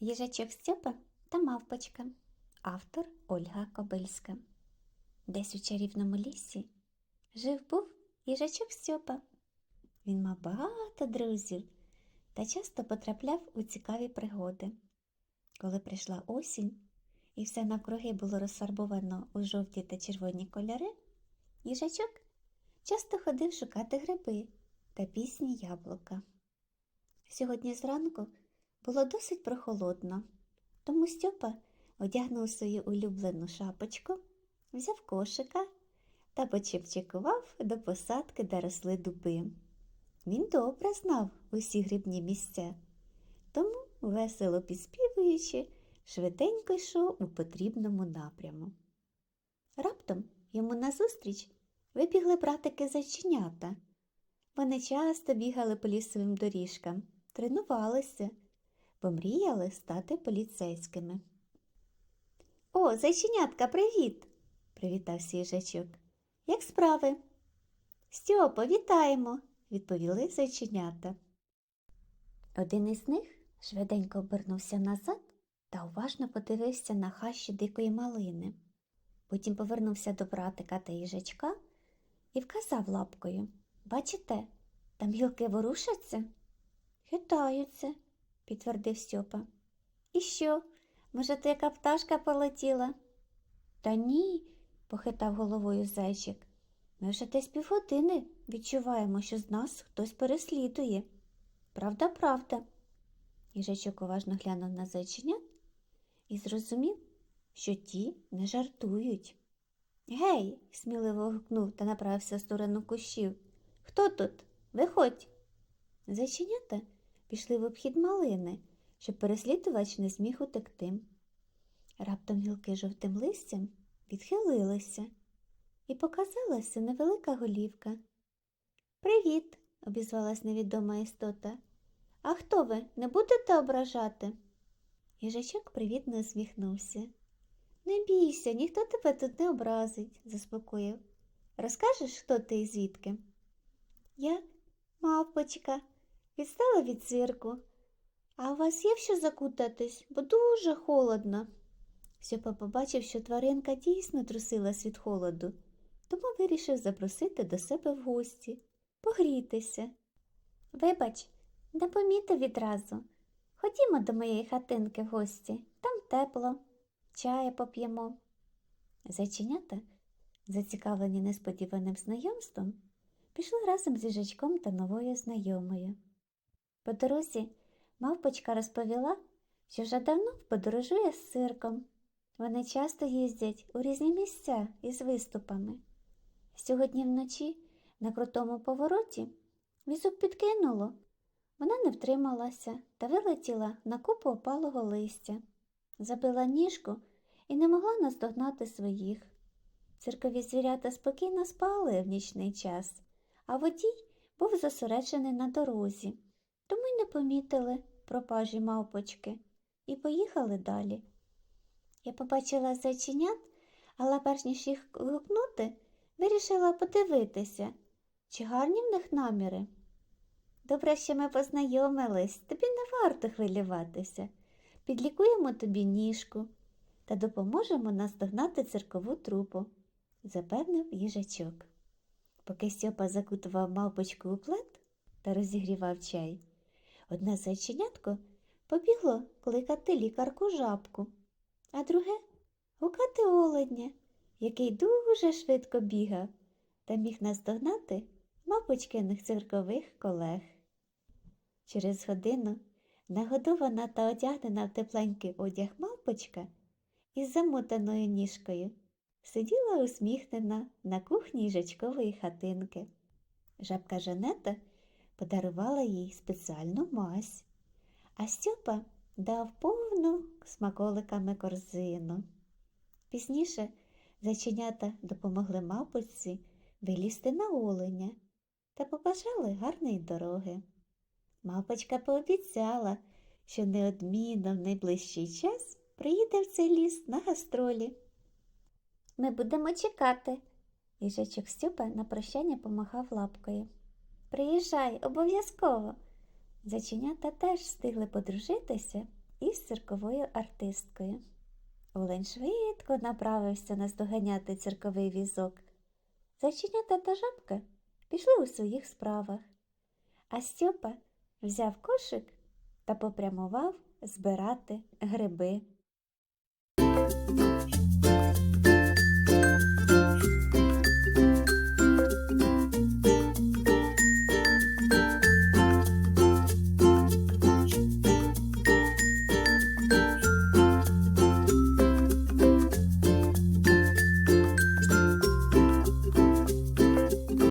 Їжачок Стьопа та мавпочка. Автор Ольга Кобильська. Десь у чарівному лісі жив був їжачок Стьопа. Він мав багато друзів та часто потрапляв у цікаві пригоди. Коли прийшла осінь і все навкруги було розфарбовано у жовті та червоні кольори, їжачок часто ходив шукати гриби та пісні яблука. Сьогодні зранку було досить прохолодно, тому Стьопа одягнув свою улюблену шапочку, взяв кошика та почепчикував до посадки, де росли дуби. Він добре знав усі грибні місця, тому, весело підспівуючи, швиденько йшов у потрібному напряму. Раптом йому назустріч вибігли братики зайченята. Вони часто бігали по лісовим доріжкам, тренувалися, бо мріяли стати поліцейськими. О, зайченятка, привіт! привітався їжачок. Як справи? Стьопо, вітаємо, відповіли зайченята. Один із них швиденько обернувся назад та уважно подивився на хащі дикої малини. Потім повернувся до братика та їжачка і вказав лапкою. Бачите, там гілки ворушаться? Хитаються, підтвердив Стьопа. І що? Може, то яка пташка полетіла? Та ні, похитав головою зайчик. Ми вже десь півгодини відчуваємо, що з нас хтось переслідує. Правда, правда. Їжачок уважно глянув на зайченят і зрозумів, що ті не жартують. Гей, сміливо гукнув та направився в сторону кущів. Хто тут? Виходь. Зайченята пішли в обхід малини, щоб переслідувач не зміг утекти. Раптом гілки жовтим листям відхилилися, і показалася невелика голівка. Привіт, обізвалась невідома істота. А хто ви? Не будете ображати? Їжачок привітно усміхнувся. Не бійся, ніхто тебе тут не образить, заспокоїв. Розкажеш, хто ти і звідки? Я мавпочка, відстала від цирку. А у вас є що закутатись, бо дуже холодно. Сьопа побачив, що тваринка дійсно трусилась від холоду, тому вирішив запросити до себе в гості, погрітися. Вибач, не помітив відразу. Ходімо до моєї хатинки в гості, там тепло, чаю поп'ємо. Зайченята, зацікавлені несподіваним знайомством, пішли разом з їжачком та новою знайомою. По дорозі мавпочка розповіла, що вже давно подорожує з цирком. Вони часто їздять у різні місця із виступами. Сьогодні вночі на крутому повороті візок підкинуло. Вона не втрималася та вилетіла на купу опалого листя, забила ніжку і не могла наздогнати своїх. Циркові звірята спокійно спали в нічний час, а водій був зосереджений на дорозі, тому й не помітили пропажі мавпочки і поїхали далі. Я побачила зайченят, але перш ніж їх гукнути, вирішила подивитися, чи гарні в них наміри. Добре, що ми познайомились, тобі не варто хвилюватися. Підлікуємо тобі ніжку та допоможемо наздогнати циркову трупу, запевнив їжачок. Поки Стьопа закутував мавпочку у плед та розігрівав чай, одне зайченятко побігло кликати лікарку жабку, а друге гукати оленя, який дуже швидко бігав та міг наздогнати мавпочкиних циркових колег. Через годину нагодована та одягнена в тепленький одяг мавпочка із замотаною ніжкою сиділа усміхнена на кухні їжачкової хатинки. Жабка Жанета подарувала їй спеціальну мазь, а Стьопа дав повну смаколиками корзину. Пізніше зайченята допомогли мавпочці вилізти на оленя та побажали гарної дороги. Мавпочка пообіцяла, що неодмінно в найближчий час приїде в цей ліс на гастролі. Ми будемо чекати. Їжачок Стьопа на прощання помахав лапкою. Приїжджай, обов'язково. Заченята теж встигли подружитися із цирковою артисткою. Олень швидко направився наздоганяти цирковий візок. Зайченята та жабка пішли у своїх справах, а Стьопа взяв кошик та попрямував збирати гриби.